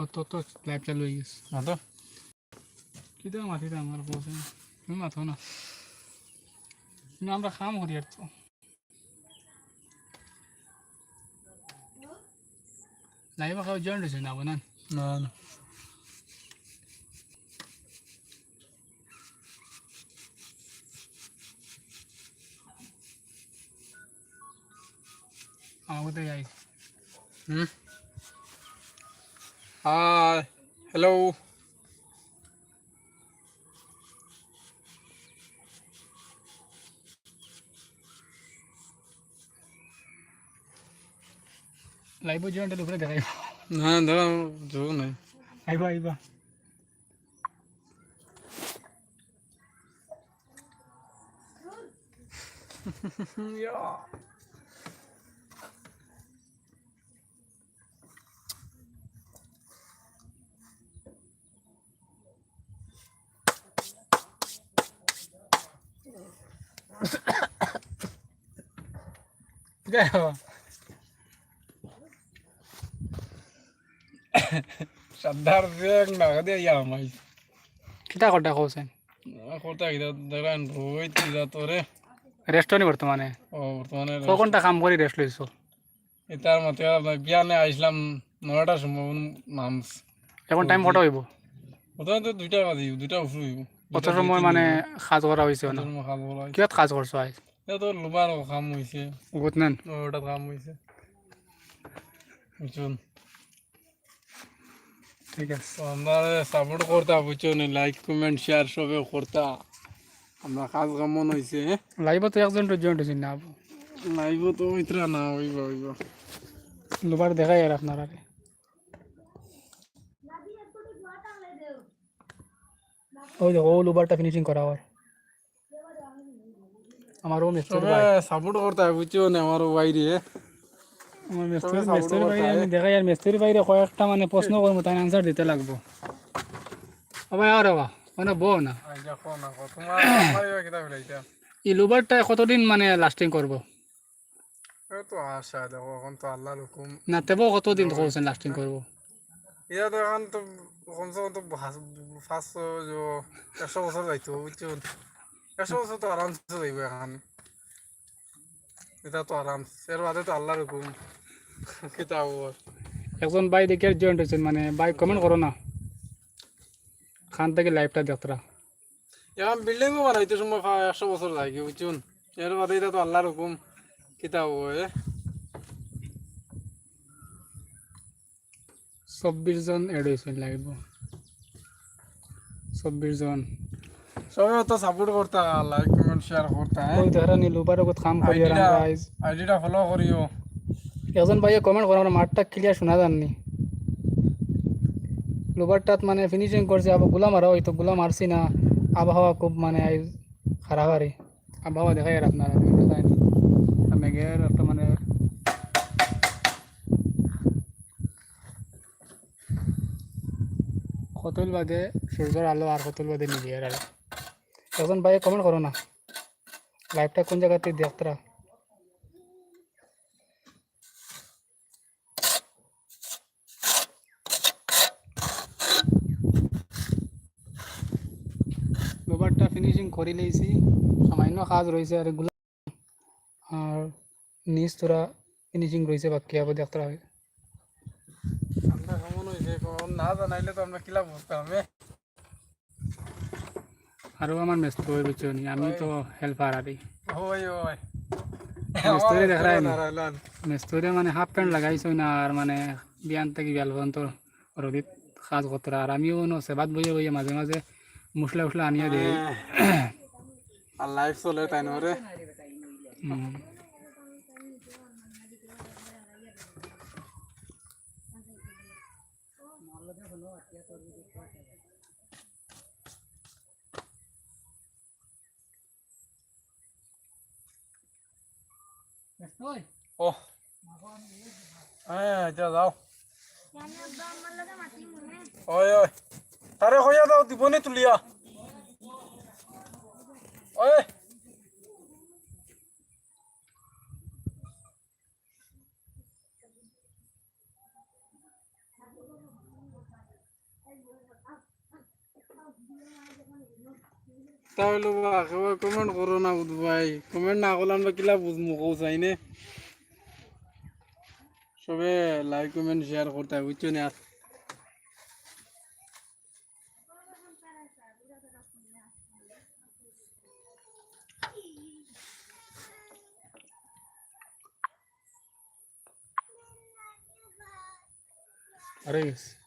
অত তো লাইভ চালু হয়ে গেছে মাতো কি দেওয়া মাতি দাম আমার বলছে তুমি মাথো না কিন্তু আমরা খাম করি আর তো লাইভ খাওয়া জয়েন্ট হয়েছে না বোনান না না আমার কোথায় যাই হুম হাই হ্যালো লাইভ জয়েন্ট উপরে দেখাই না দাঁড়া যোগ নাই দেখো সাদ্দার দেখ না দে ইয়া মাই কিতা কটা কৌছেন কোথা গিয়া দেখেন গিয়া তোরে রেস্ট নি বর্তমানে ও বর্তমানে কখনটা কাম কৰি রেস্ট লৈছো এটার মতে বিয়ানে আইসলাম নয়টার সময় নামস এখন টাইম কটা হইব প্রথমে দুইটা বাজি দুইটা উঠু হইব কত সময় মানে সাজ করা হয়েছে বলা কাজ করছ আজ তো লোবার কাম হয়েছে বহুত নেন ওটা কাম হয়েছে বুঝুন ঠিক আছে তো আমরা সাপোর্ট করতা বুঝুন লাইক কমেন্ট শেয়ার সবে করতা আমরা কাজ কেমন হয়েছে লাইভ তো একজন জয়েন্ট হয়েছে না লাইভ তো ইতরা না হইব হইব দুবার দেখাই আর আপনারা ওই দেখো ও লুবারটা ফিনিশিং করা হয় আমার ও মিস্ত্রি ভাই। সাপোর্ট করতা বুঝুন আমার বাইরে আমার মিস্ত্রি সবাই মিস্ত্রি support বাইরে আমি দেখাই আর মিস্ত্রি বাইরে কয়েকটা মানে প্রশ্ন করব তাই আনসার দিতে লাগবো। আবার আর বা মানে বউ না। না আমার এই লুবারটা কতদিন মানে লাস্টিং করব? তো আশা দেখো এখন তো আল্লাহ হুকুম। না তেবো কতদিন করছেন লাস্টিং করব? ইয়া তো এখন তো কমসে কম তো পাঁচশো একশো বছর যাইতো বুঝছ? একশো বছর তো আরামসে যাইব এখন এটা তো আরাম এর বাদে তো আল্লাহর হুকুম কিতা হব একজন ভাই দেখে জয়েন্ট হয়েছেন মানে ভাই কমেন্ট করো না খান থেকে লাইভটা দেখতরা এখন বিল্ডিংও বানাইতে সময় একশো বছর কি বুঝছুন এর বাদে এটা তো আল্লাহর হুকুম কিতা হব এ চব্বিশ জন এড হয়েছেন লাইভ চব্বিশ জন। সবাই তো সাপোর্ট করতা লাইক কমেন্ট শেয়ার করতা ওই দেখা নি লুবার আগত কাম করি আর আইজ আইডিটা ফলো করিও। একজন ভাইয়ে কমেন্ট করে আমরা মাঠটা ক্লিয়ার শোনা যাননি লুবারটাত মানে ফিনিশিং করছে আবারগুলা মারা হয়তো গুলা মারছি না। আবহাওয়া খুব মানে খারাপ আরে আবহাওয়া দেখাই আর আপনারা দেখায় মেঘের একটা মানে কতল বাদে সূর্যের আলো আর কতল বাদে মিলিয়ে আর একজন ভাই কমেন্ট করো না লাইভটা কোন জায়গাতে দেখতরা লোবারটা ফিনিশিং করে লেছি সামান্য কাজ রয়েছে আর এগুলো আর নিচ তোরা ফিনিশিং রয়েছে বাকি আবার দেখতে হবে আমরা কেমন হয়েছে এখন না জানাইলে তো আমরা কিলা বুঝতাম এ আরও আমার ব্যস্ত হয়ে গেছে নি আমি তো হেল্পার আরই ওই ওই মিস্ত্রি দেখায় নি নারায়ণ মিস্ত্রি মানে হাফ প্যান্ট লাগাইছো না আর মানে বিয়ান থেকে বিয়াল পর্যন্ত রোদিত কাজ করতে আর আমিও ন সেবাত বইয়ে বইয়ে মাঝে মাঝে মশলা উসলা আনিয়ে দিই আর লাইফ চলে তাই নরে হুম। ওহ হ্যাঁ যা যাও ওই ওই তারে হইয়া দাও দিবনি তুলিয়া ওই Thank you. তাহলে একেবারে কমেন্ট করো না বুধ ভাই। কমেন্ট না করলাম বা কিলা বুঝমু কৌ চাই নে সবে লাইক কমেন্ট শেয়ার করতে হয় বুঝছ না? গেছে